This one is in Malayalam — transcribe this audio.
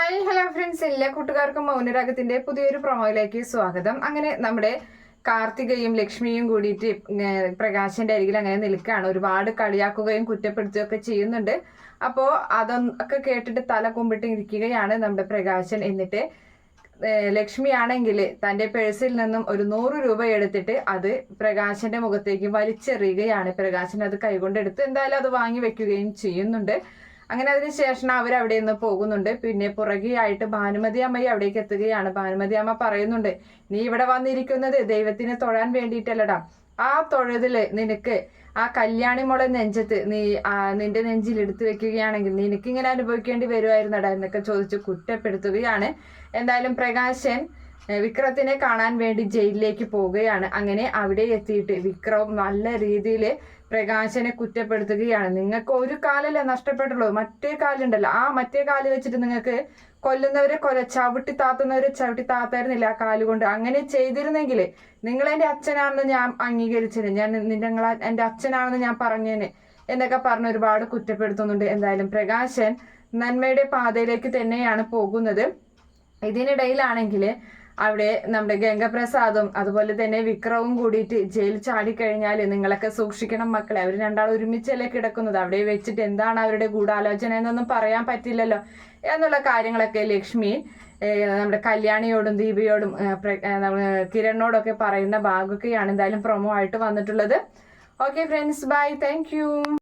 Hi hello friends. എല്ലാ കൂട്ടുകാർക്കും മൗനരാഗത്തിന്റെ പുതിയൊരു പ്രൊമോയിലേക്ക് സ്വാഗതം. അങ്ങനെ നമ്മുടെ കാർത്തികയും ലക്ഷ്മിയും കൂടിയിട്ട് പ്രകാശിന്റെ അരികിൽ അങ്ങനെ നിൽക്കുകയാണ്. ഒരുപാട് കളിയാക്കുകയും കുറ്റപ്പെടുത്തുകയും ഒക്കെ ചെയ്യുന്നുണ്ട്. അപ്പോ അതൊക്കെ കേട്ടിട്ട് തല കുമ്പിട്ട് ഇരിക്കുകയാണ് നമ്മുടെ പ്രകാശൻ. എന്നിട്ട് ലക്ഷ്മിയാണെങ്കിൽ തന്റെ പേഴ്സിൽ നിന്നും ഒരു നൂറ് രൂപ എടുത്തിട്ട് അത് പ്രകാശന്റെ മുഖത്തേക്ക് വലിച്ചെറിയുകയാണ്. പ്രകാശൻ അത് കൈകൊണ്ടെടുത്ത് എന്തായാലും അത് വാങ്ങി വെക്കുകയും ചെയ്യുന്നുണ്ട്. അങ്ങനെ അതിനുശേഷം അവർ അവിടെ നിന്ന് പോകുന്നുണ്ട്. പിന്നെ പുറകെയായിട്ട് ഭാനുമതി അമ്മയെ അവിടേക്ക് എത്തുകയാണ്. ഭാനുമതി അമ്മ പറയുന്നുണ്ട് നീ ഇവിടെ വന്നിരിക്കുന്നത് ദൈവത്തിനെ തൊഴാൻ വേണ്ടിയിട്ടല്ലടാ. ആ തൊഴുതിൽ നിനക്ക് ആ കല്യാണി മോളെ നെഞ്ചത്ത് നീ നിന്റെ നെഞ്ചിൽ എടുത്തു വെക്കുകയാണെങ്കിൽ നിനക്ക് ഇങ്ങനെ അനുഭവിക്കേണ്ടി വരുമായിരുന്നടാ എന്നൊക്കെ ചോദിച്ച് കുറ്റപ്പെടുത്തുകയാണ്. എന്തായാലും പ്രകാശൻ വിക്രത്തിനെ കാണാൻ വേണ്ടി ജയിലിലേക്ക് പോവുകയാണ്. അങ്ങനെ അവിടെ എത്തിയിട്ട് വിക്രം നല്ല രീതിയിൽ പ്രകാശനെ കുറ്റപ്പെടുത്തുകയാണ്. നിങ്ങൾക്ക് ഒരു കാലല്ലേ നഷ്ടപ്പെട്ടുള്ളൂ. മറ്റേ കാലുണ്ടല്ലോ. ആ മറ്റേ കാൽ വെച്ചിട്ട് നിങ്ങൾക്ക് കൊല്ലുന്നവരെ കൊല ചവിട്ടി താത്തുന്നവരെ ചവിട്ടി താത്തായിരുന്നില്ല ആ കാലുകൊണ്ട് അങ്ങനെ ചെയ്തിരുന്നെങ്കിൽ നിങ്ങൾ എന്റെ അച്ഛനാണെന്ന് ഞാൻ അംഗീകരിച്ചത് ഞാൻ നിങ്ങൾ എന്റെ അച്ഛനാണെന്ന് ഞാൻ പറഞ്ഞേനെ എന്നൊക്കെ പറഞ്ഞ് ഒരുപാട് കുറ്റപ്പെടുത്തുന്നുണ്ട് എന്തായാലും. പ്രകാശൻ നന്മയുടെ പാതയിലേക്ക് തന്നെയാണ് പോകുന്നത്. ഇതിനിടയിലാണെങ്കിൽ അവിടെ നമ്മുടെ ഗംഗപ്രസാദും അതുപോലെ തന്നെ വിക്രവും കൂടിയിട്ട് ജയിൽ ചാടിക്കഴിഞ്ഞാൽ നിങ്ങളൊക്കെ സൂക്ഷിക്കണം മക്കളെ. അവർ രണ്ടാളും ഒരുമിച്ചല്ലേ കിടക്കുന്നത്. അവിടെ വെച്ചിട്ട് എന്താണ് അവരുടെ ഗൂഢാലോചന എന്നൊന്നും പറയാൻ പറ്റില്ലല്ലോ. എന്നുള്ള കാര്യങ്ങളൊക്കെ ലക്ഷ്മി നമ്മുടെ കല്യാണിയോടും ദീപയോടും കിരണിനോടൊക്കെ പറയുന്ന ഭാഗമൊക്കെയാണ് എന്തായാലും പ്രൊമോ ആയിട്ട് വന്നിട്ടുള്ളത്. Okay friends bye thank